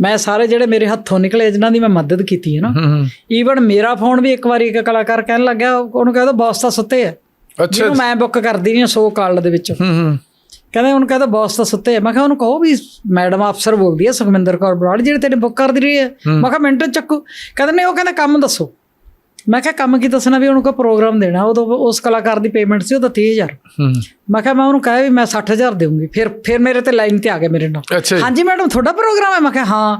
ਮੈਂ ਸਾਰੇ ਜਿਹੜੇ ਮੇਰੇ ਹੱਥੋਂ ਨਿਕਲੇ ਜਿਨ੍ਹਾਂ ਦੀ ਮੈਂ ਮਦਦ ਕੀਤੀ ਹੈ ਨਾ ਹੂੰ ਹੂੰ ਈਵਨ ਮੇਰਾ ਫੋਨ ਵੀ ਇੱਕ ਵਾਰੀ ਇੱਕ ਕਲਾਕਾਰ ਕਹਿਣ ਲੱਗਿਆ ਉਹਨੂੰ ਕਹਿੰਦਾ ਬੌਸ ਤਾਂ ਸੁੱਤੇ ਆ। ਅੱਛਾ ਜਿਹਨੂੰ ਮੈਂ ਬੁੱਕ ਕਰਦੀ ਨਹੀਂ 100 ਕਾਲ ਦੇ ਵਿੱਚ। ਹੂੰ ਹੂੰ ਕਹਿੰਦੇ ਉਹਨੂੰ ਕਹਿੰਦਾ ਬੌਸ ਤਾਂ ਸੁੱਤੇ ਆ। ਮੈਂ ਕਿਹਾ ਉਹਨੂੰ ਕਹੋ ਵੀ ਮੈਡਮ ਅਫਸਰ ਬੋਲਦੀ ਹੈ ਸੁਖਮਿੰਦਰ ਕੌਰ ਬਰਾੜ ਜਿਹੜੇ ਤੇਰੇ ਬੁੱਕ ਕਰਦੀ ਰਹੀ ਹੈ। ਮੈਂ ਕਿਹਾ ਮਿੰਟ ਚੱਕੂ। ਕਹਿੰਦੇ ਨਹੀਂ ਉਹ ਕਹਿੰਦਾ ਕੰਮ ਦੱਸੋ। ਮੈਂ ਕਿਹਾ ਕੰਮ ਕੀ ਦੱਸਣਾ ਵੀ ਉਹਨੂੰ ਕੋਈ ਪ੍ਰੋਗਰਾਮ ਦੇਣਾ ਉਦੋਂ ਉਸ ਕਲਾਕਾਰ ਦੀ ਪੇਮੈਂਟ ਸੀ ਉਹਦਾ 30000 ਹੂੰ। ਮੈਂ ਕਿਹਾ ਮੈਂ ਉਹਨੂੰ ਕਹਾਂ ਵੀ ਮੈਂ 60000 ਦੇਵਾਂਗੀ ਫਿਰ ਫਿਰ ਮੇਰੇ ਤੇ ਲਾਈਨ ਤੇ ਆ ਗਿਆ ਮੇਰੇ ਨਾਲ। ਹਾਂਜੀ ਮੈਡਮ ਤੁਹਾਡਾ ਪ੍ਰੋਗਰਾਮ ਹੈ? ਮੈਂ ਕਿਹਾ ਹਾਂ।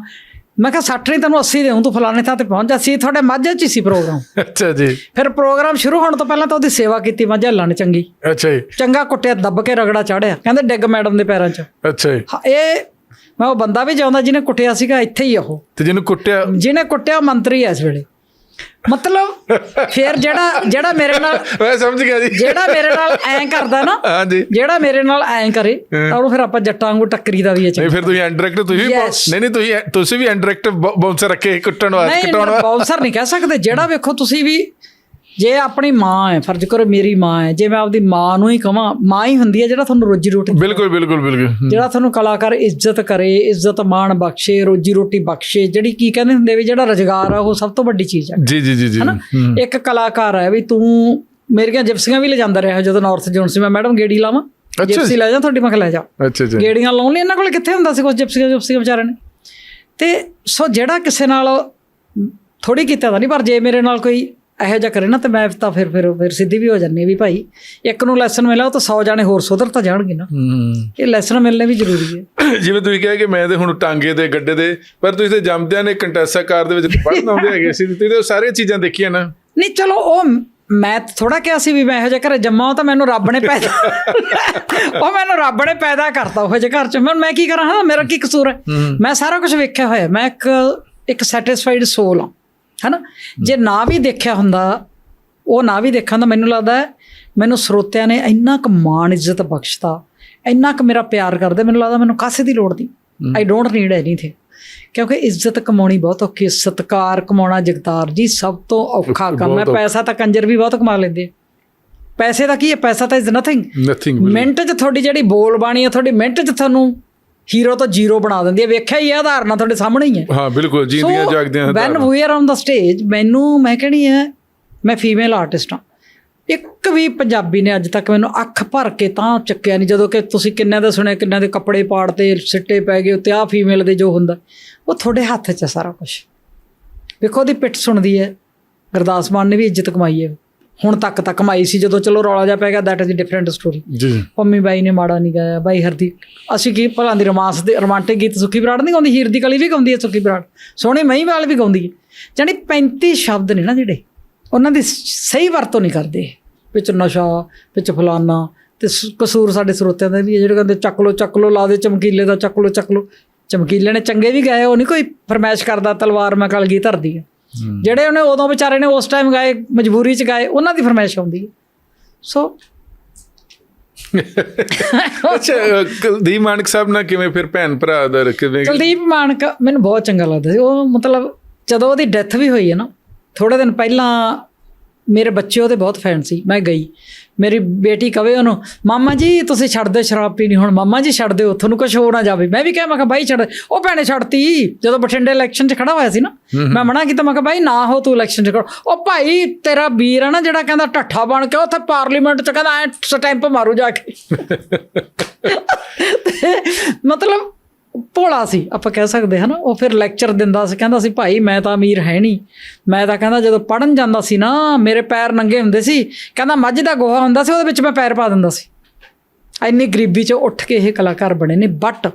ਮੈਂ ਕਿਹਾ 60 ਨਹੀਂ ਤੈਨੂੰ 80 ਦੇਉਂ ਤੂੰ ਫਲਾਣੇ ਥਾਂ ਤੇ ਪਹੁੰਚ ਜਾ ਸੀ ਤੁਹਾਡੇ ਮਾਝੇ 'ਚ ਸੀ ਪ੍ਰੋਗਰਾਮ ਅੱਛਾ ਜੀ। ਫਿਰ ਪ੍ਰੋਗਰਾਮ ਸ਼ੁਰੂ ਹੋਣ ਤੋਂ ਪਹਿਲਾਂ ਤਾਂ ਉਹਦੀ ਸੇਵਾ ਕੀਤੀ ਮਾਝੇ ਹੱਲਾਂ ਨੇ ਚੰਗੀ। ਅੱਛਾ ਜੀ। ਚੰਗਾ ਕੁੱਟਿਆ ਦੱਬ ਕੇ ਰਗੜਾ ਚਾੜਿਆ ਕਹਿੰਦੇ ਡਿੱਗ ਮੈਡਮ ਦੇ ਪੈਰਾਂ 'ਚ। ਅੱਛਾ ਜੀ। ਇਹ ਮੈਂ ਉਹ ਬੰਦਾ ਵੀ ਜਾਉਂਦਾ ਜਿਹਨੇ ਕੁੱਟਿਆ ਸੀਗਾ ਇੱਥੇ ਹੀ ਉਹ। ਤੇ ਜਿਹਨੂੰ ਕੁੱਟਿਆ ਜਿਹਨੇ ਕੁੱਟਿਆ ਮੰਤਰੀ ਐ ਇਸ ਵੇਲੇ। ਮਤਲਬ ਫਿਰ ਜਿਹੜਾ ਜਿਹੜਾ ਮੇਰੇ ਨਾਲ ਮੈਂ ਸਮਝ ਗਿਆ ਜੀ। ਜਿਹੜਾ ਮੇਰੇ ਨਾਲ ਐਂ ਕਰਦਾ ਨਾ ਹਾਂਜੀ। ਜਿਹੜਾ ਮੇਰੇ ਨਾਲ ਐਂ ਕਰੇ ਤਾਂ ਉਹਨੂੰ ਫਿਰ ਆਪਾਂ ਜੱਟਾਂ ਵਾਂਗੂ ਟੱਕਰੀ ਦਾ ਵੀ ਇਹ ਨਹੀਂ ਫਿਰ ਤੁਸੀਂ ਐਂਡਰੈਕਟ ਤੁਸੀਂ. ਨਹੀਂ ਨਹੀਂ ਤੁਸੀਂ ਤੁਸੀਂ ਵੀ ਐਂਡਰੈਕਟ ਬਾਉਂਸਰ ਰੱਖੇ ਕੁੱਟਣ ਵਾਸਤੇ ਨਹੀਂ ਕਟਾਉਣ ਵਾਸਤੇ। ਬਾਉਂਸਰ ਨਹੀਂ ਕਹਿ ਸਕਦੇ ਜਿਹੜਾ ਵੇਖੋ ਤੁਸੀਂ ਵੀ ਜੇ ਆਪਣੀ ਮਾਂ ਹੈ ਫਰਜ਼ ਕਰੋ ਮੇਰੀ ਮਾਂ ਹੈ ਜੇ ਮੈਂ ਆਪਦੀ ਮਾਂ ਨੂੰ ਹੀ ਕਹਾਂ ਮਾਂ ਹੀ ਹੁੰਦੀ ਹੈ ਜਿਹੜਾ ਤੁਹਾਨੂੰ ਰੋਜੀ ਰੋਟੀ ਬਿਲਕੁਲ ਬਿਲਕੁਲ ਬਿਲਕੁਲ। ਜਿਹੜਾ ਤੁਹਾਨੂੰ ਕਲਾਕਾਰ ਇੱਜ਼ਤ ਕਰੇ ਇੱਜ਼ਤ ਮਾਣ ਬਖਸ਼ੇ ਰੋਜੀ ਰੋਟੀ ਬਖਸ਼ੇ ਜਿਹੜੀ ਕੀ ਕਹਿੰਦੇ ਹੁੰਦੇ ਵੀ ਜਿਹੜਾ ਰੁਜ਼ਗਾਰ ਆ ਉਹ ਸਭ ਤੋਂ ਵੱਡੀ ਚੀਜ਼ ਹੈ ਜੀ ਜੀ ਜੀ ਜੀ। ਇੱਕ ਕਲਾਕਾਰ ਹੈ ਵੀ ਤੂੰ ਮੇਰੀਆਂ ਜਿਪਸੀਆਂ ਵੀ ਲੈ ਜਾਂਦਾ ਰਿਹਾ ਜਦੋਂ ਨਾਰਥ ਜੋਨ ਸੀ ਮੈਂ ਮੈਡਮ ਗੇੜੀ ਲਾਵਾਂ ਜਿਪਸੀ ਲੈ ਜਾ ਤੁਹਾਡੀ ਮੈਂ ਕਿਹਾ ਲੈ ਜਾ। ਅੱਛਾ ਜੀ ਗੇੜੀਆਂ ਲਾਉਣ ਲਈ ਇਹਨਾਂ ਕੋਲ ਕਿੱਥੇ ਹੁੰਦਾ ਸੀ ਕੁਝ ਜਿਪਸੀਆਂ ਜਿਪਸੀਆਂ ਵਿਚਾਰਿਆਂ ਨੇ? ਤੇ ਸੋ ਜਿਹੜਾ ਕਿਸੇ ਨਾਲ ਥੋੜੀ ਕੀਤਾ ਤਾਂ ਨਹੀਂ ਪਰ ਜੇ ਮੇਰੇ ਨਾਲ ਕੋਈ ਇਹੋ ਜਿਹਾ ਕਰੇ ਨਾ ਤੇ ਮੈਂ ਤਾਂ ਫਿਰ ਫਿਰ ਫਿਰ ਸਿੱਧੀ ਵੀ ਹੋ ਜਾਂਦੀ ਵੀ ਭਾਈ ਇੱਕ ਨੂੰ ਲੈਸਨ ਮਿਲਿਆ ਉਹ ਤਾਂ 100 ਜਾਣੇ ਹੋਰ ਸੁਧਰ ਤਾਂ ਜਾਣਗੇ ਨਾ। ਹੂੰ। ਇਹ ਲੈਸਨ ਮਿਲਨੇ ਵੀ ਜ਼ਰੂਰੀ ਹੈ ਜਿਵੇਂ ਤੁਸੀਂ ਕਿਹਾ ਕਿ ਮੈਂ ਤੇ ਹੁਣ ਟਾਂਗੇ ਤੇ ਗੱਡੇ ਦੇ ਪਰ ਤੁਸੀਂ ਤੇ ਜੰਮਦਿਆਂ ਨੇ ਕੰਟੈਸਾ ਕਾਰ ਦੇ ਵਿੱਚ ਪੜਨ ਆਉਂਦੇ ਹੈਗੇ ਸੀ ਤੁਸੀਂ ਤੇ ਉਹ ਸਾਰੀਆਂ ਚੀਜ਼ਾਂ ਦੇਖੀਆਂ ਨਾ। ਨਹੀਂ ਚਲੋ ਉਹ ਮੈਂ ਥੋੜਾ ਕਿਹਾ ਸੀ ਵੀ ਮੈਂ ਇਹੋ ਜਿਹੇ ਘਰੇ ਜੰਮਾ ਉਹ ਤਾਂ ਮੈਨੂੰ ਰੱਬ ਨੇ ਪੈਦਾ ਉਹ ਮੈਨੂੰ ਰੱਬ ਨੇ ਪੈਦਾ ਕਰਤਾ ਉਹ ਜਿਹੇ ਘਰ ਚ। ਮੈਂ ਮੈਂ ਕੀ ਕਰਾਂ ਹਾਂ ਮੇਰਾ ਕੀ ਕਸੂਰ ਹੈ? ਮੈਂ ਸਾਰਾ ਕੁਝ ਵੇਖਿਆ ਹੋਇਆ ਮੈਂ ਇੱਕ ਇੱਕ ਸੈਟੀਸਫਾਈਡ ਸੋਲ ਹਾਂ। ਹੈਨਾ? ਜੇ ਨਾ ਵੀ ਦੇਖਿਆ ਹੁੰਦਾ ਉਹ ਨਾ ਵੀ ਦੇਖਾਂ ਤਾਂ ਮੈਨੂੰ ਲੱਗਦਾ ਮੈਨੂੰ ਸਰੋਤਿਆਂ ਨੇ ਇੰਨਾ ਕੁ ਮਾਣ ਇੱਜ਼ਤ ਬਖਸ਼ਤਾ ਇੰਨਾ ਕੁ ਮੇਰਾ ਪਿਆਰ ਕਰਦੇ ਮੈਨੂੰ ਲੱਗਦਾ ਮੈਨੂੰ ਕਾਸੇ ਦੀ ਲੋੜ ਨਹੀਂ। ਆਈ ਡੋਨਟ ਨੀਡ ਐਨੀਥਿੰਗ ਕਿਉਂਕਿ ਇੱਜ਼ਤ ਕਮਾਉਣੀ ਬਹੁਤ ਔਖੀ ਹੈ। ਸਤਕਾਰ ਕਮਾਉਣਾ ਜਗਤਾਰ ਜੀ ਸਭ ਤੋਂ ਔਖਾ ਕੰਮ ਹੈ। ਪੈਸਾ ਤਾਂ ਕੰਜਰ ਵੀ ਬਹੁਤ ਕਮਾ ਲੈਂਦੇ। ਪੈਸੇ ਦਾ ਕੀ ਹੈ? ਪੈਸਾ ਤਾਂ ਇਜ਼ ਨਥਿੰਗ ਨਥਿੰਗ ਮਿੰਟ 'ਚ ਤੁਹਾਡੀ ਜਿਹੜੀ ਬੋਲ ਬਾਣੀ ਹੈ ਤੁਹਾਡੀ ਮਿੰਟ 'ਚ ਤੁਹਾਨੂੰ ਹੀਰੋ ਤੋਂ ਜ਼ੀਰੋ ਬਣਾ ਦਿੰਦੀ ਹੈ। ਵੇਖਿਆ ਹੀ ਹੈ ਆਧਾਰਨਾ ਤੁਹਾਡੇ ਸਾਹਮਣੇ ਹੀ ਹੈ। ਹਾਂ ਬਿਲਕੁਲ ਜੀਂਦੀਆਂ ਜਾਗਦੀਆਂ when we are on the stage ਮੈਨੂੰ ਮੈਂ ਕਹਿਣੀ ਹੈ ਮੈਂ ਫੀਮੇਲ ਆਰਟਿਸਟ ਹਾਂ। ਇੱਕ ਵੀ ਪੰਜਾਬੀ ਨੇ ਅੱਜ ਤੱਕ ਮੈਨੂੰ ਅੱਖ ਭਰ ਕੇ ਤਾਂ ਚੱਕਿਆ ਨਹੀਂ ਜਦੋਂ ਕਿ ਤੁਸੀਂ ਕਿੰਨਿਆਂ ਦੇ ਸੁਣਿਆ ਕਿੰਨਿਆਂ ਦੇ ਕੱਪੜੇ ਪਾੜਤੇ ਸਿੱਟੇ ਪੈ ਗਏ ਉੱਤੇ ਆ ਫੀਮੇਲ ਦੇ ਜੋ ਹੁੰਦਾ ਉਹ ਤੁਹਾਡੇ ਹੱਥ 'ਚ ਸਾਰਾ ਕੁਝ ਵੇਖੋ ਉਹਦੀ ਪਿੱਠ ਸੁਣਦੀ ਹੈ। ਗੁਰਦਾਸ ਮਾਨ ਨੇ ਵੀ ਇੱਜ਼ਤ ਕਮਾਈ ਹੈ। ਹੁਣ ਤੱਕ ਤਾਂ ਕਮਾਈ ਸੀ ਜਦੋਂ ਚਲੋ ਰੌਲਾ ਜਾ ਪੈ ਗਿਆ that is a different story ji Pammi ਬਾਈ ਨੇ ਮਾੜਾ ਨਹੀਂ ਗਾਇਆ ਬਾਈ ਹਰਦੀ ਅਸੀਂ ਕੀ ਭਲਾਂ ਦੀ ਰੋਮਾਂਸ ਦੇ ਰੋਮਾਂਟਿਕ ਗੀਤ ਸੁੱਖੀ ਬਰਾੜ ਨਹੀਂ ਗਾਉਂਦੀ ਹੀਰ ਦੀ ਕਲੀ ਵੀ ਗਾਉਂਦੀ ਹੈ ਸੁੱਖੀ ਬਰਾੜ ਸੋਹਣੀ ਮਹੀਂਵਾਲ ਵੀ ਗਾਉਂਦੀ ਹੈ। ਜਾਣੀ 35 ਸ਼ਬਦ ਨੇ ਨਾ ਜਿਹੜੇ ਉਹਨਾਂ ਦੀ ਸਹੀ ਵਰਤੋਂ ਨਹੀਂ ਕਰਦੇ। ਵਿੱਚ ਨਸ਼ਾ ਵਿੱਚ ਫਲਾਨਾ ਤੇ ਕਸੂਰ ਸਾਡੇ ਸਰੋਤਿਆਂ ਦਾ ਵੀ ਹੈ ਜਿਹੜੇ ਕਹਿੰਦੇ ਚੱਕ ਲੋ ਚੱਕ ਲੋ ਲਾ ਦੇ ਚਮਕੀਲੇ ਦਾ ਚੱਕ ਲੋ ਚੱਕ ਲੋ ਚਮਕੀਲੇ ਨੇ ਚੰਗੇ ਵੀ ਗਾਏ ਉਹ ਨਹੀਂ ਕੋਈ ਫਰਮਾਇਸ਼ ਕਰਦਾ ਤਲਵਾਰ ਮੈਂ ਕਲਗੀ ਧਰਦੀ ਹੈ। ਜਿਹੜੇ ਉਹਨੇ ਉਦੋਂ ਵਿਚਾਰੇ ਨੇ ਉਸ ਟਾਈਮ ਗਾਏ ਮਜਬੂਰੀ ਚ ਗਾਏ ਉਹਨਾਂ ਦੀ ਫਰਮਾਇਸ਼ ਆਉਂਦੀ ਹੈ। ਸੋ ਅੱਛਾ ਕੁਲਦੀਪ ਮਾਨਕ ਸਾਹਿਬ ਨਾਲ ਕਿਵੇਂ ਫਿਰ ਭੈਣ ਭਰਾ ਦਾ ਕਿਵੇਂ ਕੁਲਦੀਪ ਮਾਨਕ ਮੈਨੂੰ ਬਹੁਤ ਚੰਗਾ ਲੱਗਦਾ ਸੀ। ਉਹ ਮਤਲਬ ਜਦੋਂ ਉਹਦੀ ਡੈਥ ਵੀ ਹੋਈ ਹੈ ਨਾ ਥੋੜੇ ਦਿਨ ਪਹਿਲਾਂ ਮੇਰੇ ਬੱਚੇ ਉਹਦੇ ਬਹੁਤ ਫੈਨ ਸੀ ਮੈਂ ਗਈ। ਮੇਰੀ ਬੇਟੀ ਕਵੇ ਉਹਨੂੰ ਮਾਮਾ ਜੀ ਤੁਸੀਂ ਛੱਡ ਦਿਓ ਸ਼ਰਾਬ ਪੀਣੀ ਹੁਣ। ਮਾਮਾ ਜੀ ਛੱਡ ਦਿਓ ਤੁਹਾਨੂੰ ਕੁਝ ਹੋ ਨਾ ਜਾਵੇ। ਮੈਂ ਵੀ ਕਿਹਾ ਮੈਂ ਕਿਹਾ ਬਾਈ ਛੱਡ ਉਹ ਭੈਣੇ ਛੱਡਤੀ। ਜਦੋਂ ਬਠਿੰਡੇ ਇਲੈਕਸ਼ਨ 'ਚ ਖੜਾ ਹੋਇਆ ਸੀ ਨਾ ਮੈਂ ਮਨਾ ਕੀਤਾ ਮੈਂ ਕਿਹਾ ਬਾਈ ਨਾ ਹੋ ਤੂੰ ਇਲੈਕਸ਼ਨ 'ਚ ਖੜਾ। ਉਹ ਭਾਈ ਤੇਰਾ ਵੀਰ ਆ ਨਾ ਜਿਹੜਾ ਕਹਿੰਦਾ ਢੱਠਾ ਬਣ ਕੇ ਉੱਥੇ ਪਾਰਲੀਮੈਂਟ 'ਚ ਕਹਿੰਦਾ ਐ ਸਟੈਂਪ ਮਾਰੂ ਜਾ ਕੇ। ਮਤਲਬ ਭੋਲਾ ਸੀ ਆਪਾਂ ਕਹਿ ਸਕਦੇ ਹਾਂ ਨਾ ਉਹ ਫਿਰ ਲੈਕਚਰ ਦਿੰਦਾ ਸੀ ਕਹਿੰਦਾ ਸੀ ਭਾਈ ਮੈਂ ਤਾਂ ਅਮੀਰ ਹੈ ਨਹੀਂ। ਮੈਂ ਤਾਂ ਕਹਿੰਦਾ ਜਦੋਂ ਪੜਨ ਜਾਂਦਾ ਸੀ ਨਾ ਮੇਰੇ ਪੈਰ ਨੰਗੇ ਹੁੰਦੇ ਸੀ ਕਹਿੰਦਾ ਮੱਝ ਦਾ ਗੋਹਾ ਹੁੰਦਾ ਸੀ ਉਹਦੇ ਵਿੱਚ ਮੈਂ ਪੈਰ ਪਾ ਦਿੰਦਾ ਸੀ। ਇੰਨੀ ਗਰੀਬੀ 'ਚ ਉੱਠ ਕੇ ਇਹ ਕਲਾਕਾਰ ਬਣੇ ਨੇ ਬਟ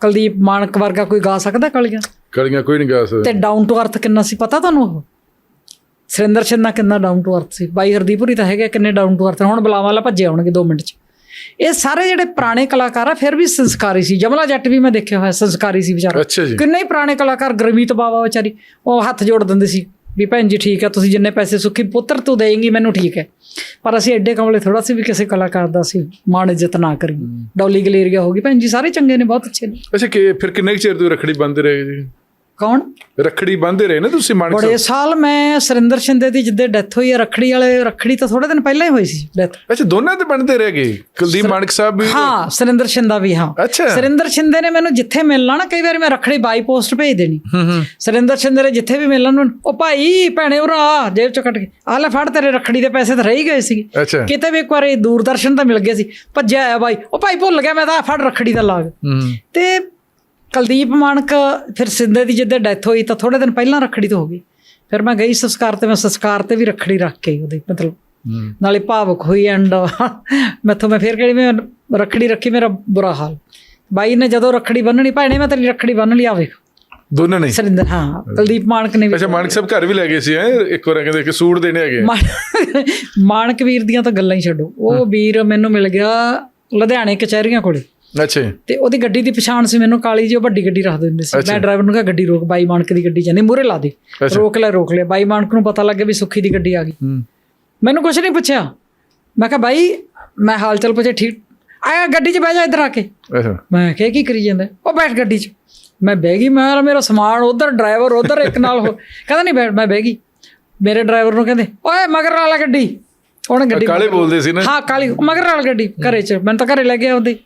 ਕੁਲਦੀਪ ਮਾਨਕ ਵਰਗਾ ਕੋਈ ਗਾ ਸਕਦਾ ਕਲੀਆਂ? ਕਲੀਆਂ ਕੋਈ ਨਹੀਂ ਗਾ ਸਕਦਾ। ਤੇ ਡਾਊਨ ਟੂ ਅਰਥ ਕਿੰਨਾ ਸੀ ਪਤਾ ਤੁਹਾਨੂੰ ਉਹ? ਸੁਰਿੰਦਰ ਛੰਨਾ ਕਿੰਨਾ ਡਾਊਨ ਟੂ ਅਰਥ ਸੀ? ਬਾਈ ਹਰਦੀਪੁਰੀ ਤਾਂ ਹੈਗੇ ਕਿੰਨੇ ਡਾਊਨ ਟੂ ਅਰਥ ਹੁਣ ਬੁਲਾਵਾਂ ਵਾਲਾ ਭੱਜੇ ਆਉਣਗੇ 2 ਮਿੰਟ 'ਚ। ਇਹ ਸਾਰੇ ਜਿਹੜੇ ਪੁਰਾਣੇ ਕਲਾਕਾਰ ਆ ਫਿਰ ਵੀ ਸੰਸਕਾਰੀ ਸੀ। ਜਮਲਾ ਜੱਟ ਵੀ ਮੈਂ ਦੇਖਿਆ ਹੋਇਆ ਸੰਸਕਾਰੀ ਸੀ ਵਿਚਾਰਾ। ਕਿੰਨੇ ਹੀ ਪੁਰਾਣੇ ਕਲਾਕਾਰ ਗਰਮੀਤ ਬਾਵਾ ਵਿਚਾਰੀ ਉਹ ਹੱਥ ਜੋੜ ਦਿੰਦੇ ਸੀ ਵੀ ਭੈਣ ਜੀ ਠੀਕ ਹੈ ਤੁਸੀਂ ਜਿੰਨੇ ਪੈਸੇ ਸੁੱਖੀ ਪੁੱਤਰ ਤੂੰ ਦੇਂਗੀ ਮੈਨੂੰ ਠੀਕ ਹੈ। ਪਰ ਅਸੀਂ ਐਡੇ ਕਮਲੇ ਥੋੜਾ ਸੀ ਵੀ ਕਿਸੇ ਕਲਾਕਾਰ ਦਾ ਸੀ ਮਾਣ ਇੱਜ਼ਤ ਨਾ ਕਰੀਏ। ਡੌਲੀ ਗਲੇਰੀਆ ਹੋ ਗਈ। ਭੈਣ ਜੀ ਸਾਰੇ ਚੰਗੇ ਨੇ ਬਹੁਤ ਅੱਛੇ ਨੇ। ਅੱਛਾ ਕਿ ਫਿਰ ਕਿੰਨੇ ਚਿਰ ਤੋਂ ਰੱਖੜੀ ਬੰਦ ਰਹੇ ਜੀ ਕੌਣ? ਰੱਖੜੀ ਬੰਨਦੇ ਰਹੇ ਨੇ ਤੁਸੀਂ ਮਾਨਕ ਬੜੇ ਸਾਲ ਮੈਂ ਸੁਰਿੰਦਰ ਸ਼ਿੰਦੇ ਦੀ ਜਿੱਦੇ ਡੈਥ ਹੋਈ ਹੈ ਰੱਖੜੀ ਵਾਲੇ ਰੱਖੜੀ ਤਾਂ ਥੋੜੇ ਦਿਨ ਪਹਿਲਾਂ ਹੀ ਹੋਈ ਸੀ ਡੈਥ। ਅੱਛਾ ਦੋਨਾਂ ਤੇ ਬੰਨਦੇ ਰਹਿ ਗਏ? ਕੁਲਦੀਪ ਮਾਨਕ ਸਾਹਿਬ ਵੀ ਹਾਂ ਸੁਰਿੰਦਰ ਸ਼ਿੰਦਾ ਵੀ ਹਾਂ। ਅੱਛਾ। ਸੁਰਿੰਦਰ ਸ਼ਿੰਦੇ ਨੇ ਮੈਨੂੰ ਜਿੱਥੇ ਮਿਲਣਾ ਨਾ ਕਈ ਵਾਰੀ ਮੈਂ ਰੱਖੜੀ ਬਾਈ ਪੋਸਟ ਭੇਜ ਦੇਣੀ। ਹੂੰ ਹੂੰ। ਸੁਰਿੰਦਰ ਸ਼ਿੰਦੇ ਨੇ ਜਿੱਥੇ ਵੀ ਮਿਲਣ ਨੂੰ ਉਹ ਭਾਈ ਭੈਣੇ ਉਰਾ ਜੇਬ ਚੋਂ ਕੱਟ ਕੇ। ਆਹ ਲੈ ਫੜ ਤੇਰੇ ਰੱਖੜੀ ਦੇ ਪੈਸੇ ਤਾਂ ਰਹਿ ਗਏ ਸੀ ਅੱਛਾ। ਕਿਤੇ ਵੀ ਇੱਕ ਵਾਰੀ ਦੂਰਦਰਸ਼ਨ ਤਾਂ ਮਿਲ ਗਏ ਸੀ। ਭੱਜਿਆ ਆਇਆ ਬਾਈ। ਉਹ ਭਾਈ ਭੁੱਲ ਗਿਆ ਮੈਂ ਤਾਂ ਫੜ ਰੱਖੜੀ ਦਾ ਲਾਗ। ਹੂੰ। ਤੇ ਕੁਲਦੀਪ ਮਾਨਕ ਫਿਰ ਸਿੰਦੇ ਦੀ ਜਿੱਦੇ ਡੈਥ ਹੋਈ ਤਾਂ ਥੋੜੇ ਦਿਨ ਪਹਿਲਾਂ ਰੱਖੜੀ ਤੋਂ ਹੋ ਗਈ। ਫਿਰ ਮੈਂ ਗਈ ਸੰਸਕਾਰ ਤੇ ਮੈਂ ਸੰਸਕਾਰ ਤੇ ਵੀ ਰੱਖੜੀ ਰੱਖ ਕੇ ਉਹਦੇ ਮਤਲਬ ਨਾਲੇ ਭਾਵੁਕ ਹੋਈ ਐਂਡ ਮੈਥੋਂ ਮੈਂ ਫਿਰ ਕਿਹੜੀ ਮੈਂ ਰੱਖੜੀ ਰੱਖੀ ਮੇਰਾ ਬੁਰਾ ਹਾਲ। ਬਾਈ ਨੇ ਜਦੋਂ ਰੱਖੜੀ ਬੰਨਣੀ ਭਾਣੇ ਮੈਂ ਤੇਰੀ ਰੱਖੜੀ ਬੰਨ ਲਈ ਆਵੇ ਦੋਨਾਂ ਨੇ ਸਰਿੰਦਰ ਹਾਂ ਕੁਲਦੀਪ ਮਾਨਕ ਨੇ ਵੀ ਅੱਛਾ ਮਾਨਕ ਸਾਹਿਬ ਘਰ ਵੀ ਲੈ ਗਏ ਸੀ ਹੈਂ? ਇੱਕ ਵਾਰ ਕਹਿੰਦੇ ਕਿ ਸੂਟ ਦੇਣੇ ਹੈਗੇ। ਮਾਨ- ਮਾਨਕ ਵੀਰ ਦੀਆਂ ਤਾਂ ਗੱਲਾਂ ਹੀ ਛੱਡੋ। ਉਹ ਵੀਰ ਮੈਨੂੰ ਮਿਲ ਗਿਆ ਲੁਧਿਆਣੇ ਕਚਹਿਰੀਆਂ ਕੋਲੇ। ਅੱਛਾ ਤੇ ਉਹਦੀ ਗੱਡੀ ਦੀ ਪਛਾਣ ਸੀ ਮੈਨੂੰ ਕਾਲੀ ਜੀ ਉਹ ਵੱਡੀ ਗੱਡੀ ਰੱਖ ਦਿੰਦੇ ਸੀ। ਮੈਂ ਡਰਾਈਵਰ ਨੂੰ ਕਿਹਾ ਗੱਡੀ ਰੋਕ ਬਾਈ ਮਾਨਕ ਦੀ ਗੱਡੀ ਜਾਂਦੀ ਮੂਰੇ ਲਾ ਦੇ। ਰੋਕ ਲੈ ਰੋਕ ਲੈ ਬਾਈ ਮਾਨਕ ਨੂੰ ਪਤਾ ਲੱਗੇ ਵੀ ਸੁੱਖੀ ਦੀ ਗੱਡੀ ਆ ਗਈ। ਮੈਨੂੰ ਕੁਝ ਨਹੀਂ ਪੁੱਛਿਆ। ਮੈਂ ਕਿਹਾ ਬਾਈ ਮੈਂ ਹਾਲ ਚਾਲ ਪੁੱਛੇ ਠੀਕ ਆਇਆ ਗੱਡੀ 'ਚ ਬਹਿ ਜਾ ਇੱਧਰ ਆ ਕੇ। ਮੈਂ ਕਿਹਾ ਕੀ ਕਰੀ ਜਾਂਦਾ? ਉਹ ਬੈਠ ਗੱਡੀ 'ਚ। ਮੈਂ ਬਹਿ ਗਈ ਮੈਂ ਮੇਰਾ ਸਮਾਨ ਉਧਰ ਡਰਾਈਵਰ ਉਧਰ ਇੱਕ ਨਾਲ ਕਹਿੰਦਾ ਨਹੀਂ ਬੈਠ ਮੈਂ ਬਹਿ ਗਈ। ਮੇਰੇ ਡਰਾਈਵਰ ਨੂੰ ਕਹਿੰਦੇ ਓਏ ਮਗਰ ਵਾਲਾ ਗੱਡੀ। ਉਹਨੇ ਗੱਡੀ ਕਾਲੇ ਬੋਲਦੇ ਸੀ ਨਾ। ਹਾਂ ਕਾਲੀ ਮਗਰ ਵਾਲਾ ਗੱਡੀ ਘਰੇ 'ਚ। ਮੈਨੂੰ ਤਾਂ ਘਰੇ ਲੈ ਗਿਆ ਉਹਦੇ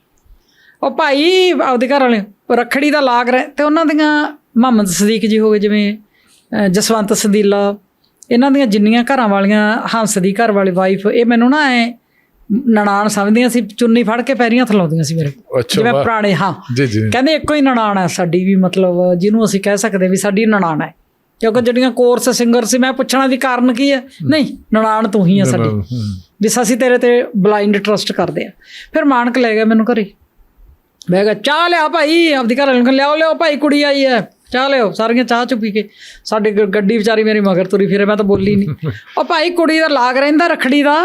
ਉਹ ਭਾਈ ਆਪਦੇ ਘਰ ਵਾਲੇ ਰੱਖੜੀ ਦਾ ਲਾਗ ਰਹਿ ਤੇ ਉਹਨਾਂ ਦੀਆਂ ਮੁਹੰਮਦ ਸਦੀਕ ਜੀ ਹੋ ਗਏ ਜਿਵੇਂ ਜਸਵੰਤ ਸਦੀਲਾ ਇਹਨਾਂ ਦੀਆਂ ਜਿੰਨੀਆਂ ਘਰਾਂ ਵਾਲੀਆਂ ਹੰਸ ਦੀ ਘਰ ਵਾਲੀ ਵਾਈਫ ਇਹ ਮੈਨੂੰ ਨਾ ਐ ਨਨਾਣ ਸਮਝਦੀਆਂ ਸੀ ਚੁੰਨੀ ਫੜ ਕੇ ਪੈਰੀਆਂ ਥਲਾਉਂਦੀਆਂ ਸੀ ਮੇਰੇ ਜਿਵੇਂ। ਪੁਰਾਣੇ ਹਾਂ। ਜੀ ਜੀ। ਕਹਿੰਦੇ ਇੱਕੋ ਹੀ ਨਨਾਣ ਹੈ ਸਾਡੀ ਵੀ ਮਤਲਬ ਜਿਹਨੂੰ ਅਸੀਂ ਕਹਿ ਸਕਦੇ ਵੀ ਸਾਡੀ ਨਨਾਣ ਹੈ। ਕਿਉਂਕਿ ਜਿਹੜੀਆਂ ਕੋਰਸ ਸਿੰਗਰ ਸੀ ਮੈਂ ਪੁੱਛਣਾ ਵੀ ਕਾਰਨ ਕੀ ਹੈ? ਨਹੀਂ ਨਨਾਣ ਤੂੰ ਹੀ ਆ ਸਾਡੀ। ਵੀ ਅਸੀਂ ਤੇਰੇ ਤੇ ਬਲਾਈਂਡ ਟਰਸਟ ਕਰਦੇ ਆ ਫਿਰ ਮਾਨਕ ਲੈ ਗਿਆ ਮੈਨੂੰ ਘਰੇ। ਮੈਂ ਕਿਹਾ ਚਾਹ ਲਿਆ ਭਾਈ ਆਪਦੀ ਘਰ ਨੂੰ ਲਿਆਓ ਲਿਆਓ ਭਾਈ ਕੁੜੀ ਆਈ ਹੈ। ਚਾਹ ਲਿਆਓ ਸਾਰੀਆਂ ਚਾਹ ਚੁ ਪੀ ਕੇ। ਸਾਡੇ ਗੱਡੀ ਵਿਚਾਰੀ ਮੇਰੀ ਮਗਰ ਤੁਰੀ ਫਿਰੇ ਮੈਂ ਤਾਂ ਬੋਲੀ ਨਹੀਂ ਉਹ ਭਾਈ ਕੁੜੀ ਦਾ ਲਾਗ ਰਹਿੰਦਾ ਰਖੜੀ ਦਾ।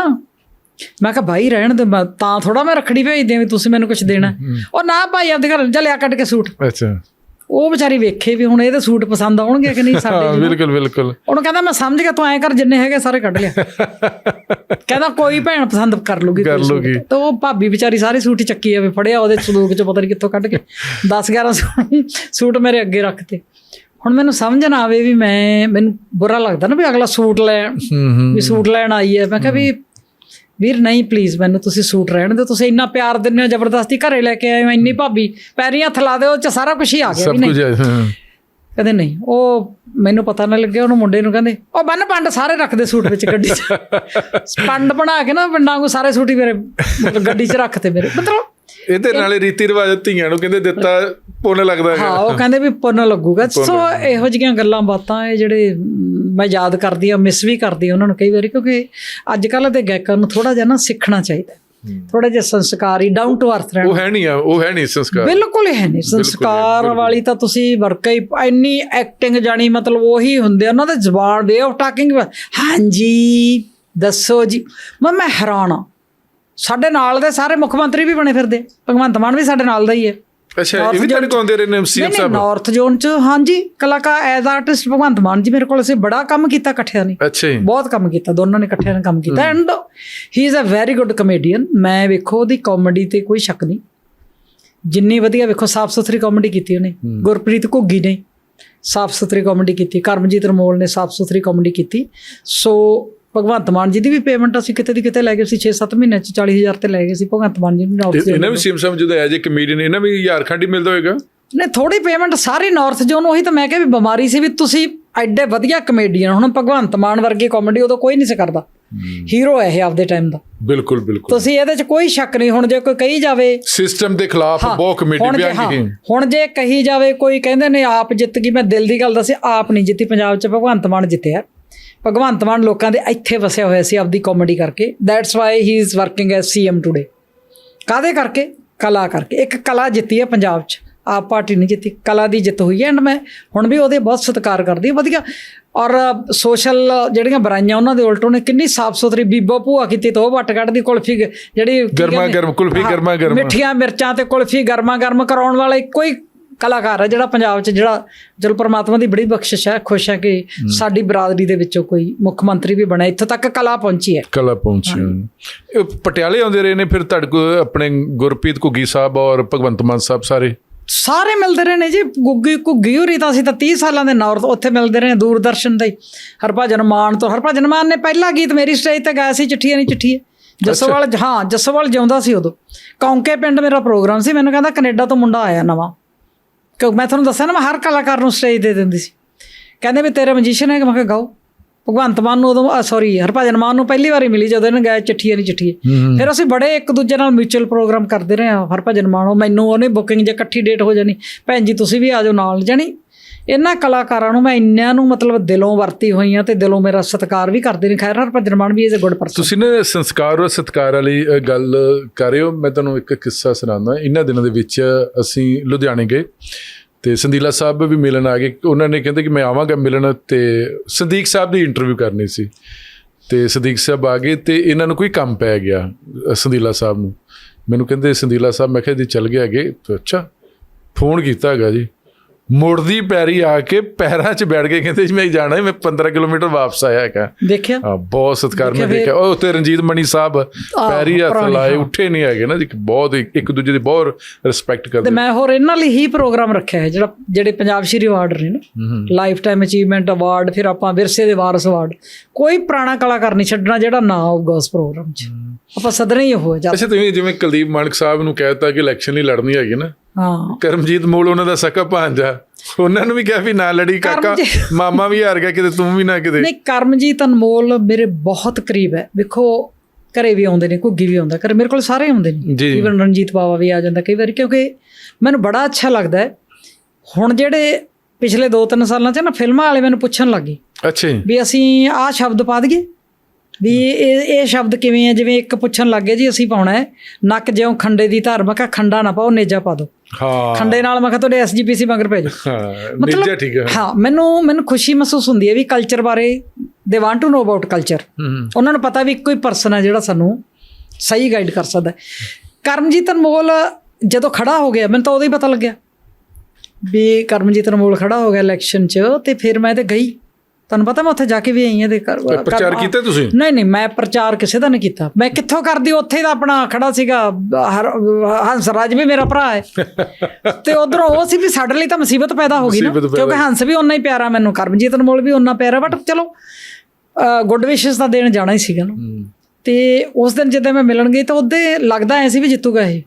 ਮੈਂ ਕਿਹਾ ਭਾਈ ਰਹਿਣ ਦੇ ਤਾਂ ਥੋੜਾ ਮੈਂ ਰਖੜੀ ਭੇਜਦੀ ਆ ਵੀ ਤੁਸੀਂ ਮੈਨੂੰ ਕੁਝ ਦੇਣਾ। ਉਹ ਨਾ ਭਾਈ ਆਪਦੇ ਘਰ ਜਾ ਲਿਆ ਕੱਢ ਕੇ ਸੂਟ। ਅੱਛਾ। ਉਹ ਵਿਚਾਰੀ ਵੇਖੇ ਵੀ ਹੁਣ ਇਹਦੇ ਸੂਟ ਪਸੰਦ ਆਉਣਗੇ ਕਿ ਨਹੀਂ ਸਾਡੇ ਬਿਲਕੁਲ ਬਿਲਕੁਲ। ਉਹਨੂੰ ਕਹਿੰਦਾ ਮੈਂ ਸਮਝ ਗਿਆ ਤੂੰ ਐਂ ਕਰ ਜਿੰਨੇ ਹੈਗੇ ਸਾਰੇ ਕੱਢ ਲਿਆ। ਕਹਿੰਦਾ ਕੋਈ ਭੈਣ ਪਸੰਦ ਕਰ ਲੂਗੀ ਕਰ। ਲੂਗੀ। ਤੇ ਉਹ ਭਾਬੀ ਵਿਚਾਰੀ ਸਾਰੇ ਸੂਟ ਚੱਕੀ ਜਾਵੇ ਫੜਿਆ ਉਹਦੇ ਸੰਦੂਕ ਚ ਪਤਾ ਨਹੀਂ ਕਿੱਥੋਂ ਕੱਢ ਕੇ। 10 11 ਸੂਟ ਮੇਰੇ ਅੱਗੇ ਰੱਖਤੇ। ਹੁਣ ਮੈਨੂੰ ਸਮਝ ਨਾ ਆਵੇ ਵੀ ਮੈਂ ਮੈਨੂੰ ਬੁਰਾ ਲੱਗਦਾ ਨਾ ਵੀ ਅਗਲਾ ਸੂਟ ਲੈ ਹੂੰ ਹੂੰ ਵੀ ਸੂਟ ਲੈਣ ਆਈ ਹੈ ਮੈਂ ਕਿਹਾ ਵੀ ਵੀਰ ਨਹੀਂ ਪਲੀਜ਼ ਮੈਨੂੰ ਤੁਸੀਂ ਸੂਟ ਰਹਿਣ ਦਿਓ ਤੁਸੀਂ ਇੰਨਾ ਪਿਆਰ ਦਿੰਦੇ ਹੋ ਜ਼ਬਰਦਸਤੀ ਘਰੇ ਲੈ ਕੇ ਆਏ ਹੋ ਇੰਨੀ ਭਾਬੀ ਪੈਰੀਂ ਹੱਥ ਲਾ ਦਿਓ ਉਹ ਚ ਸਾਰਾ ਕੁਝ ਹੀ ਆ ਗਿਆ ਵੀ ਨਹੀਂ। ਕੁਝ ਕਹਿੰਦੇ ਨਹੀਂ ਉਹ ਮੈਨੂੰ ਪਤਾ ਨਾ ਲੱਗਿਆ ਉਹਨੂੰ ਮੁੰਡੇ ਨੂੰ ਕਹਿੰਦੇ ਉਹ ਬੰਨ ਪੰਡ ਸਾਰੇ ਰੱਖਦੇ ਸੂਟ ਵਿੱਚ ਗੱਡੀ 'ਚ। ਪੰਡ ਬਣਾ ਕੇ ਨਾ ਪਿੰਡਾਂ ਨੂੰ ਸਾਰੇ ਸੂਟ ਹੀ ਮੇਰੇ ਮਤਲਬ ਗੱਡੀ 'ਚ ਰੱਖਤੇ ਮੇਰੇ। ਮਤਲਬ ਇਹਦੇ ਨਾਲੇ ਰੀਤੀ ਰਿਵਾਜ ਧੀਆਂ ਨੂੰ ਕਹਿੰਦੇ ਦਿੱਤਾ ਪੁੰਨ ਲੱਗਦਾ ਹਾਂ ਹੈਗਾ ਉਹ ਕਹਿੰਦੇ ਵੀ ਪੁੰਨ ਲੱਗੂਗਾ। ਸੋ ਇਹੋ ਜਿਹੀਆਂ ਗੱਲਾਂ ਬਾਤਾਂ ਇਹ ਜਿਹੜੇ ਮ, ਯਾਦ ਕਰਦੀ ਆ ਮਿਸ ਵੀ ਕਰਦੀ ਉਹਨਾਂ ਨੂੰ ਕਈ ਵਾਰੀ ਕਿਉਂਕਿ ਅੱਜ ਕੱਲ੍ਹ ਦੇ ਗਾਇਕਾਂ ਨੂੰ ਥੋੜਾ ਜਿਹਾ ਨਾ ਸਿੱਖਣਾ ਚਾਹੀਦਾ। ਥੋੜਾ ਜਿਹਾ ਸੰਸਕਾਰੀ ਡਾਊਨ ਟੂ ਅਰਥ ਰਹਿਣਾ। ਉਹ ਹੈ ਨਹੀਂ ਆ ਉਹ ਹੈ ਨਹੀਂ ਸੰਸਕਾਰ। ਬਿਲਕੁਲ ਹੀ ਹੈ ਨਹੀਂ। ਸੰਸਕਾਰ ਵਾਲੀ ਤਾਂ ਤੁਸੀਂ ਵਰਕਾ ਹੀ ਇੰਨੀ ਐਕਟਿੰਗ ਜਾਣੀ ਮਤਲਬ ਉਹੀ ਹੁੰਦੇ ਉਹਨਾਂ ਦਾ ਜ਼ਬਾਨ ਵੇ ਆਫ ਟਾਕਿੰਗ ਹਾਂਜੀ ਦੱਸੋ ਜੀ। ਮੈਂ ਮੈਂ ਹੈਰਾਨ ਆ ਸਾਡੇ ਨਾਲ ਦੇ ਸਾਰੇ ਮੁੱਖ ਮੰਤਰੀ ਵੀ ਬਣੇ ਫਿਰਦੇ। ਭਗਵੰਤ ਮਾਨ ਵੀ ਸਾਡੇ ਨਾਲ ਦਾ ਹੀ ਹੈ। ਅੱਛਾ ਇਹ ਵੀ ਤਾਂ ਆਉਂਦੇ ਰਹੇ ਨੇ ਸੀਐਮ ਨਹੀਂ ਸਾਹਿਬ? ਨਾਰਥ ਜ਼ੋਨ ਚ ਹਾਂਜੀ ਕਲਾਕਾਰ ਐਜ਼ ਆਰਟਿਸਟ ਭਗਵੰਤ ਮਾਨ ਜੀ ਮੇਰੇ ਕੋਲ ਅਸੀਂ ਬੜਾ ਕੰਮ ਕੀਤਾ ਇਕੱਠਿਆਂ ਨੇ। ਅੱਛਾ ਜੀ। ਬਹੁਤ ਕੰਮ ਕੀਤਾ ਦੋਨਾਂ ਨੇ ਇਕੱਠਿਆਂ ਨੇ ਕੰਮ ਕੀਤਾ। And he is a very good comedian ਮੈਂ ਵੇਖੋ ਉਹਦੀ ਕਾਮੇਡੀ ਤੇ ਕੋਈ ਸ਼ੱਕ ਨਹੀਂ। ਜਿੰਨੀ ਵਧੀਆ ਵੇਖੋ ਸਾਫ਼ ਸੁਥਰੀ ਕਾਮੇਡੀ ਕੀਤੀ ਉਹਨੇ। ਗੁਰਪ੍ਰੀਤ ਘੁੱਗੀ ਨੇ। ਸਾਫ਼ ਸੁਥਰੀ ਕਾਮੇਡੀ ਕੀਤੀ। ਕਰਮਜੀਤ ਰਮੋਲ ਨੇ ਸਾਫ਼ ਸੁਥਰੀ ਕਾਮੇਡੀ ਕੀਤੀ। ਸੋ ਭਗਵੰਤ ਮਾਨ ਜੀ ਦੀ ਵੀ ਪੇਮੈਂਟ ਅਸੀਂ ਕਿਤੇ ਦੀ ਕਿਤੇ ਲੈ ਗਏ ਸੀ 6-7 ਮਹੀਨੇ ਚ 40000 ਤੇ ਲੈ ਗਏ ਸੀ ਭਗਵੰਤ ਮਾਨ ਜੀ ਨੂੰ ਨਾਰਥ ਇਹ- ਇਹਨਾਂ ਵੀ ਸੀਐਮ ਸਾਹਿਬ ਜਦੋਂ ਐਜ ਕਮੇਡੀਅਨ ਇਹਨਾਂ ਵੀ ਹਜ਼ਾਰ ਖੰਡ ਹੀ ਮਿਲਦਾ ਹੋਏਗਾ? ਨੇ ਥੋੜੀ ਪੇਮੈਂਟ ਸਾਰੀ ਨਾਰਥ ਜ਼ੋਨ ਉਹੀ ਤਾਂ ਮੈਂ ਕਿਹਾ ਵੀ ਬਿਮਾਰੀ ਸੀ ਵੀ ਤੁਸੀਂ ਐਡੇ ਵਧੀਆ ਕਮੇਡੀਅਨ ਹੁਣ ਭਗਵੰਤ ਮਾਨ ਵਰਗੀ ਕਾਮੇਡੀ ਉਦੋਂ ਕੋਈ ਨਹੀਂ ਸੀ ਕਰਦਾ। ਹੀਰੋ ਹੈ ਇਹ ਆਪਦੇ ਟਾਈਮ ਦਾ। ਬਿਲਕੁਲ ਬਿਲਕੁਲ। ਤੁਸੀਂ ਇਹਦੇ 'ਚ ਕੋਈ ਸ਼ੱਕ ਨਹੀਂ ਹੁਣ ਜੇ ਕੋਈ ਕਹੀ ਜਾਵੇ। ਸਿਸਟਮ ਦੇ ਖਿਲਾਫ ਬਹੁਤ ਕਮੇਡੀ ਹੁਣ ਜੇ ਬਿਆਨ ਹਾਂ, ਕੀ ਹੁਣ ਜੇ ਕਹੀ ਜਾਵੇ ਕੋਈ ਕਹਿੰਦੇ ਨੇ ਆਪ ਜਿੱਤ ਗਈ ਮੈਂ ਦਿਲ ਦੀ ਗੱਲ ਦੱਸੇ ਆਪ ਨਹੀਂ ਜਿੱਤੀ ਪੰਜਾਬ 'ਚ ਭਗਵੰਤ ਮਾਨ ਜਿੱਤਿਆ। ਭਗਵੰਤ ਮਾਨ ਲੋਕਾਂ ਦੇ ਇੱਥੇ ਵਸਿਆ ਹੋਇਆ ਸੀ ਆਪਦੀ ਕਾਮੇਡੀ ਕਰਕੇ। That's why he is working as CM today ਕਾਦੇ ਕਰਕੇ? ਕਲਾ ਕਰਕੇ। ਇੱਕ ਕਲਾ ਜਿੱਤੀ ਹੈ ਪੰਜਾਬ 'ਚ। ਆਪ ਪਾਰਟੀ ਨਹੀਂ ਜਿੱਤੀ। ਕਲਾ ਦੀ ਜਿੱਤ ਹੋਈ ਹੈ ਐਂਡ ਮੈਂ ਹੁਣ ਵੀ ਉਹਦੇ ਬਹੁਤ ਸਤਿਕਾਰ ਕਰਦੀ ਹਾਂ। ਵਧੀਆ। ਔਰ ਸੋਸ਼ਲ ਜਿਹੜੀਆਂ ਬੁਰਾਈਆਂ ਉਹਨਾਂ ਦੇ ਉਲਟ ਉਹਨੇ ਕਿੰਨੀ ਸਾਫ਼ ਸੁਥਰੀ ਬੀਬੋ ਭੂਆ ਕੀਤੀ ਤੇ ਉਹ ਵੱਟ ਕੱਢਦੀ। ਕੁਲਫੀ ਜਿਹੜੀ ਗਰਮਾ ਗਰਮ, ਕੁਲਫੀ ਗਰਮਾ ਗਰਮ। ਮਿੱਠੀਆਂ ਮਿਰਚਾਂ ਤੇ ਕੁਲਫੀ ਗਰਮਾ ਗਰਮ ਕਰਾਉਣ ਵਾਲਾ ਹੀ ਕਲਾਕਾਰ ਹੈ ਜਿਹੜਾ ਪੰਜਾਬ 'ਚ ਜਿਹੜਾ ਚਲ ਪ੍ਰਮਾਤਮਾ ਦੀ ਬੜੀ ਬਖਸ਼ਿਸ਼ ਹੈ ਖੁਸ਼ ਹੈ ਕਿ ਸਾਡੀ ਬਰਾਦਰੀ ਦੇ ਵਿੱਚੋਂ ਕੋਈ ਮੁੱਖ ਮੰਤਰੀ ਵੀ ਬਣਿਆ। ਇੱਥੋਂ ਤੱਕ ਕਲਾ ਪਹੁੰਚੀ ਹੈ। ਕਲਾ ਪਹੁੰਚੀ ਪਟਿਆਲੇ ਆਉਂਦੇ ਰਹੇ ਨੇ ਫਿਰ ਤੁਹਾਡੇ ਕੋਲ ਆਪਣੇ ਗੁਰਪ੍ਰੀਤ ਘੁੱਗੀ ਸਾਹਿਬ ਔਰ ਭਗਵੰਤ ਮਾਨ ਸਾਹਿਬ ਸਾਰੇ? ਸਾਰੇ ਮਿਲਦੇ ਰਹੇ ਨੇ ਜੀ। ਗੁੱਗੀ ਘੁੱਗੀ ਹੋਰੀ ਤਾਂ ਅਸੀਂ ਤਾਂ 30 ਸਾਲਾਂ ਦੇ ਨੌਰਥ ਉੱਥੇ ਮਿਲਦੇ ਰਹੇ ਦੂਰਦਰਸ਼ਨ ਦੇ। ਹਰਭਜਨ ਮਾਨ ਤੋਂ ਹਰਭਜਨ ਮਾਨ ਨੇ ਪਹਿਲਾ ਗੀਤ ਮੇਰੀ ਸਟੇਜ ਤੇ ਗਾਇਆ ਸੀ ਚਿੱਠੀਆਂ ਨਹੀਂ ਚਿੱਠੀਆਂ ਜੱਸੋਵਾਲ ਹਾਂ ਜੱਸੋਵਾਲ ਜਿਉਂਦਾ ਸੀ ਉਦੋਂ। ਕੌਂਕੇ ਪਿੰਡ ਮੇਰਾ ਪ੍ਰੋਗਰਾਮ ਸੀ। ਮੈਨੂੰ ਕਹਿੰਦਾ ਕੈਨੇਡਾ ਤੋਂ ਮੁੰਡਾ ਆਇਆ ਨਵਾਂ। ਕਿਉਂਕਿ ਮੈਂ ਤੁਹਾਨੂੰ ਦੱਸਿਆ ਨਾ ਮੈਂ ਹਰ ਕਲਾਕਾਰ ਨੂੰ ਸਟੇਜ ਦੇ ਦਿੰਦੀ ਸੀ। ਕਹਿੰਦੇ ਵੀ ਤੇਰੇ ਮਜੀਸ਼ੀਅਨ ਹੈ ਕਿ ਮੈਂ ਕਿਹਾ ਗਾਓ। ਭਗਵੰਤ ਮਾਨ ਨੂੰ ਉਦੋਂ ਸੌਰੀ ਹਰਭਜਨ ਮਾਨ ਨੂੰ ਪਹਿਲੀ ਵਾਰੀ ਮਿਲੀ ਜਦੋਂ ਇਹਨੇ ਗਾਇਆ ਚਿੱਠੀਆਂ ਨਹੀਂ ਚਿੱਠੀਆਂ ਫਿਰ ਅਸੀਂ ਬੜੇ ਇੱਕ ਦੂਜੇ ਨਾਲ ਮਿਊਚੁਅਲ ਪ੍ਰੋਗਰਾਮ ਕਰਦੇ ਰਹੇ ਹਾਂ ਹਰਭਜਨ ਮਾਨ ਉਹ ਮੈਨੂੰ ਉਹਨੇ ਬੁਕਿੰਗ ਜੇ ਇਕੱਠੀ ਡੇਟ ਹੋ ਜਾਣੀ ਭੈਣ ਜੀ ਤੁਸੀਂ ਵੀ ਆ ਜਾਓ ਨਾਲ ਜਾਣੀ ਇਹਨਾਂ ਕਲਾਕਾਰਾਂ ਨੂੰ ਮੈਂ ਇੰਨਿਆਂ ਨੂੰ ਮਤਲਬ ਦਿਲੋਂ ਵਰਤੀ ਹੋਈ ਹਾਂ ਤੇ ਦਿਲੋਂ ਮੇਰਾ ਸਤਿਕਾਰ ਵੀ ਕਰਦੇ ਨੇ। ਖੈਰ ਹਰਭਜਨ ਮਾਨ ਵੀ ਇਜ਼ ਗੁੱਡ ਪਰਸਨ ਤੁਸੀਂ ਨਾ ਸੰਸਕਾਰ ਔਰ ਸਤਿਕਾਰ ਵਾਲੀ ਗੱਲ ਕਰ ਰਹੇ ਹੋ। ਮੈਂ ਤੁਹਾਨੂੰ ਇੱਕ ਕਿੱਸਾ ਸੁਣਾਉਂਦਾ। ਇਹਨਾਂ ਦਿਨਾਂ ਦੇ ਵਿੱਚ ਅਸੀਂ ਲੁਧਿਆਣੇ ਗਏ ਤੇ ਸੰਦੀਲਾ ਸਾਹਿਬ ਵੀ ਮਿਲਣ ਆ ਗਏ। ਉਹਨਾਂ ਨੇ ਕਹਿੰਦੇ ਕਿ ਮੈਂ ਆਵਾਂਗਾ ਮਿਲਣ ਤੇ ਸੰਦੀਕ ਸਾਹਿਬ ਦੀ ਇੰਟਰਵਿਊ ਕਰਨੀ ਸੀ। ਤੇ ਸਦੀਕ ਸਾਹਿਬ ਆ ਗਏ ਤੇ ਇਹਨਾਂ ਨੂੰ ਕੋਈ ਕੰਮ ਪੈ ਗਿਆ ਸੰਦੀਲਾ ਸਾਹਿਬ ਨੂੰ। ਮੈਨੂੰ ਕਹਿੰਦੇ, ਸੰਦੀਲਾ ਸਾਹਿਬ, ਮੈਂ ਕਿਹਾ ਜੀ ਚੱਲ ਗਏ ਹੈਗੇ। ਅੱਛਾ, ਫੋਨ ਕੀਤਾ ਹੈਗਾ ਜੀ। ਮੁੜਦੀ ਪੈਰੀ ਆ ਕੇ ਪੈਰਾਂ 'ਚ ਬੈਠ ਕੇ ਕਹਿੰਦੇ ਜੀ ਮੈਂ ਜਾਣਾ ਹੈ, ਮੈਂ 15 ਕਿਲੋਮੀਟਰ ਵਾਪਸ ਆਇਆ ਹੈਗਾ। ਦੇਖਿਆ? ਹਾਂ ਬਹੁਤ ਸਤਿਕਾਰ ਮੈਂ ਦੇਖਿਆ ਉਹ ਤੇ ਰਣਜੀਤ ਮਣੀ ਸਾਹਿਬ ਪੈਰੀ ਹੱਥ ਲਾਏ ਹਾਂ। ਉੱਠੇ ਨਹੀਂ ਹੈਗੇ ਨਾ ਜੀ ਬਹੁਤ ਇੱਕ ਦੂਜੇ ਦੀ ਬਹੁਤ ਰਿਸਪੈਕਟ ਤੇ ਕਰਦੇ ਮੈਂ ਹੋਰ ਇਹਨਾਂ ਲਈ ਹੀ ਪ੍ਰੋਗਰਾਮ ਰੱਖਿਆ ਹੈ ਜਿਹੜਾ ਜਿਹੜੇ ਪੰਜਾਬ ਸ਼੍ਰੀ ਅਵਾਰਡ ਨੇ ਨਾ। ਲਾਈਫ ਟਾਈਮ ਅਚੀਵਮੈਂਟ ਅਵਾਰਡ ਫਿਰ ਆਪਾਂ ਵਿਰਸੇ ਦੇ ਵਾਰਸ ਅਵਾਰਡ ਕੋਈ ਪੁਰਾਣਾ ਕਲਾਕਾਰ ਨਹੀਂ ਛੱਡਣਾ ਜਿਹੜਾ ਨਾ ਆਊਗਾ ਉਸ ਪ੍ਰੋਗਰਾਮ 'ਚ। ਆਪਾਂ ਸਦਨੇ ਹੀ ਉਹ ਜਾ ਅੱਛਾ ਤੁਸੀਂ ਜਿਵੇਂ ਕੁਲਦੀਪ ਮਾਨਕ ਸਾਹਿਬ ਨੂੰ ਕਹਿਤਾ ਕਿ ਇਲੈਕਸ਼ਨ ਨਹੀਂ ਲੜਨੀ ਹੈਗੀ ਨਾ ਹਾਂ। ਕਰਮਜੀਤ ਮੂਲ ਉਹਨਾਂ ਦਾ ਸਕਾ ਭਾਂਜਾ। ਉਹਨਾਂ ਨੂੰ ਵੀ ਕਿਹਾ ਵੀ ਨਾ ਲੜੀ ਕਾਕਾ ਮਾਮਾ ਵੀ ਹਾਰ ਗਿਆ ਕਿਤੇ ਤੂੰ ਵੀ ਨਾ ਕਿਤੇ। ਨਹੀਂ ਕਰਮਜੀਤ ਅਨਮੋਲ ਮੇਰੇ ਬਹੁਤ ਕਰੀਬ ਹੈ। ਵੇਖੋ ਘਰੇ ਵੀ ਆਉਂਦੇ ਨੇ ਘੁੱਗੀ ਵੀ ਆਉਂਦਾ ਕਰ ਮੇਰੇ ਕੋਲ ਸਾਰੇ ਆਉਂਦੇ ਨੇ। ਈਵਨ ਰਣਜੀਤ ਬਾਵਾ ਵੀ ਆ ਜਾਂਦਾ ਕਈ ਵਾਰੀ ਕਿਉਂਕਿ ਮੈਨੂੰ ਬੜਾ ਅੱਛਾ ਲੱਗਦਾ ਹੈ। ਹੁਣ ਜਿਹੜੇ ਪਿਛਲੇ 2-3 ਸਾਲਾਂ 'ਚ ਨਾ ਫਿਲਮਾਂ ਵਾਲੇ ਮੈਨੂੰ ਪੁੱਛਣ ਲੱਗੇ ਅੱਛਾ ਵੀ ਅਸੀਂ ਆਹ ਸ਼ਬਦ ਪਾ ਦਈਏ। ਵੀ ਇਹ ਇਹ ਸ਼ਬਦ ਕਿਵੇਂ ਹੈ ਜਿਵੇਂ ਇੱਕ ਪੁੱਛਣ ਲੱਗੇ ਜੀ ਅਸੀਂ ਪਾਉਣਾ ਹੈ ਨੱਕ ਜਿਉਂ ਖੰਡੇ ਦੀ ਧਾਰ ਮੈਂ ਕਿਹਾ ਖੰਡਾ ਨਾ ਪਾਓ ਨੇਜਾ ਪਾ ਦਿਓ ਹਾਂ। ਖੰਡੇ ਨਾਲ ਮੈਂ ਕਿਹਾ ਤੁਹਾਡੇ ਐਸਜੀਪੀਸੀ ਮਗਰ ਭੇਜੋ ਹਾਂ ਨਿੱਜਾ ਠੀਕ ਹੈ। ਹਾਂ ਮੈਨੂੰ ਮੈਨੂੰ ਖੁਸ਼ੀ ਮਹਿਸੂਸ ਹੁੰਦੀ ਹੈ ਵੀ ਕਲਚਰ ਬਾਰੇ they want to know about culture ਉਹਨਾਂ ਨੂੰ ਪਤਾ ਵੀ ਇੱਕੋ ਹੀ ਪਰਸਨ ਹੈ ਜਿਹੜਾ ਸਾਨੂੰ ਸਹੀ ਗਾਈਡ ਕਰ ਸਕਦਾ ਹੈ। ਕਰਮਜੀਤ ਅਨਮੋਲ ਜਦੋਂ ਖੜਾ ਹੋ ਗਿਆ ਮੈਨੂੰ ਤਾਂ ਉਦੋਂ ਹੀ ਪਤਾ ਲੱਗਿਆ। ਵੀ ਕਰਮਜੀਤ ਅਨਮੋਲ ਖੜਾ ਹੋ ਗਿਆ ਇਲੈਕਸ਼ਨ 'ਚ ਤੇ ਫਿਰ ਮੈਂ ਤੇ ਗਈ। ਤੁਹਾਨੂੰ ਪਤਾ ਮੈਂ ਉੱਥੇ ਜਾ ਕੇ ਵੀ ਆਈ ਹਾਂ ਦੇ ਕਰ ਪ੍ਰਚਾਰ ਕੀਤਾ ਤੁਸੀਂ? ਨਹੀਂ ਨਹੀਂ ਮੈਂ ਪ੍ਰਚਾਰ ਕਿਸੇ ਦਾ ਨਹੀਂ ਕੀਤਾ। ਮੈਂ ਕਿੱਥੋਂ ਕਰਦੀ? ਉੱਥੇ ਹੀ ਤਾਂ ਆਪਣਾ ਖੜਾ ਸੀਗਾ ਹਰ- ਹੰਸਰਾਜ ਵੀ ਮੇਰਾ ਭਰਾ ਹੈ। ਤੇ ਉਧਰੋਂ ਉਹ ਸੀ ਵੀ ਸਾਡੇ ਲਈ ਤਾਂ ਮੁਸੀਬਤ ਪੈਦਾ ਹੋ ਗਈ ਨਾ। ਕਿਉਂਕਿ ਹੰਸ ਵੀ ਓਨਾ ਹੀ ਪਿਆਰਾ ਮੈਨੂੰ ਕਰਮਜੀਤ ਅਨਮੋਲ ਵੀ ਓਨਾ ਪਿਆਰਾ ਬਟ ਚਲੋ ਗੁੱਡ ਵਿਸ਼ੇਸ ਤਾਂ ਦੇਣ ਜਾਣਾ ਹੀ ਸੀਗਾ ਨਾ। ਤੇ ਉਸ ਦਿਨ ਜਦੋਂ ਮੈਂ ਮਿਲਣ ਗਈ ਤਾਂ ਉਹਦੇ ਲੱਗਦਾ ਐ ਸੀ ਵੀ ਜਿੱਤੂਗਾ ਇਹ।